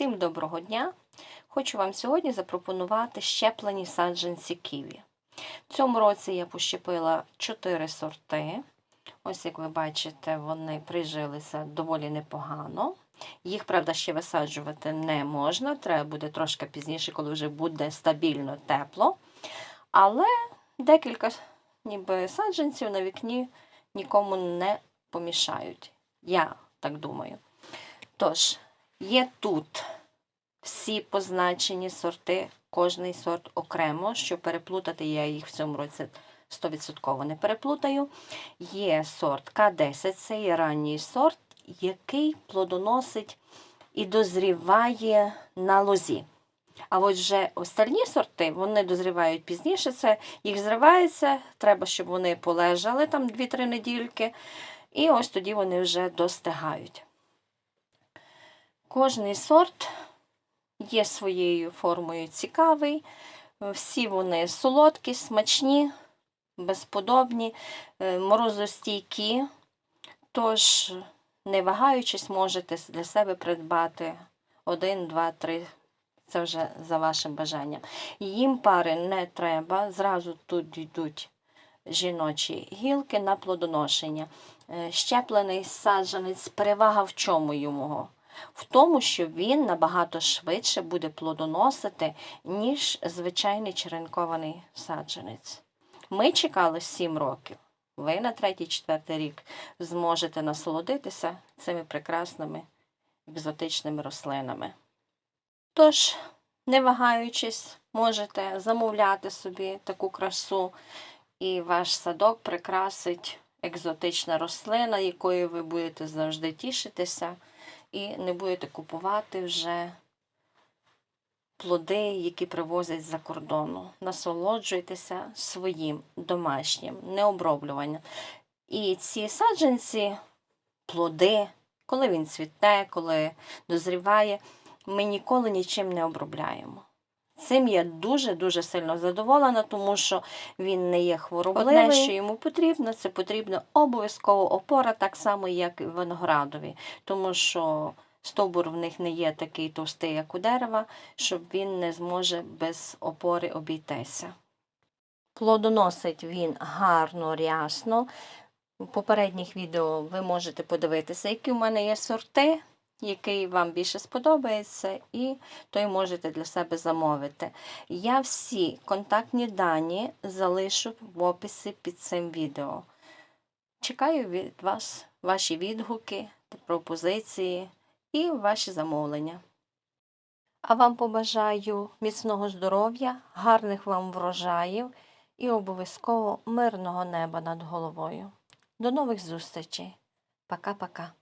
Всім доброго дня! Хочу вам сьогодні запропонувати щеплені саджанці ківі. В цьому році я пощепила 4 сорти. Ось, як ви бачите, вони прижилися доволі непогано. Їх, правда, ще висаджувати не можна. Треба буде трошки пізніше, коли вже буде стабільно тепло. Але декілька ніби саджанців на вікні нікому не помішають. Я так думаю. Тож, є тут всі позначені сорти, кожний сорт окремо, щоб переплутати, я їх в цьому році 100% не переплутаю. Є сорт К10, це є ранній сорт, який плодоносить і дозріває на лозі. А от вже остальні сорти, вони дозрівають пізніше, це їх зривається, треба, щоб вони полежали там 2-3 недільки, і ось тоді вони вже достигають. Кожний сорт є своєю формою цікавий. Всі вони солодкі, смачні, безподобні, е, морозостійкі. Тож, не вагаючись, можете для себе придбати один, два, три. Це вже за вашим бажанням. Їм пари не треба. Зразу тут йдуть жіночі гілки на плодоношення. Е, Щеплений саджанець, перевага в чому йому? В тому, що він набагато швидше буде плодоносити, ніж звичайний черенкований саджанець. Ми чекали 7 років. Ви на третій-четвертий рік зможете насолодитися цими прекрасними екзотичними рослинами. Тож, не вагаючись, можете замовляти собі таку красу, і ваш садок прикрасить екзотична рослина, якою ви будете завжди тішитися, і не будете купувати вже плоди, які привозять з-за кордону. Насолоджуйтеся своїм домашнім, необроблюванням. І ці саджанці, плоди, коли він цвіте, коли дозріває, ми ніколи нічим не обробляємо. Цим я дуже-дуже сильно задоволена, тому що він не є хворобливий. Одне, що йому потрібно, це потрібна обов'язково опора, так само, як і виноградові, тому що стовбур в них не є такий товстий, як у дерева, щоб він не зможе без опори обійтися. Плодоносить він гарно, рясно. У попередніх відео ви можете подивитися, які в мене є сорти, який вам більше сподобається, і той можете для себе замовити. Я всі контактні дані залишу в описі під цим відео. Чекаю від вас ваші відгуки, пропозиції і ваші замовлення. А вам побажаю міцного здоров'я, гарних вам врожаїв і обов'язково мирного неба над головою. До нових зустрічей. Пока-пока.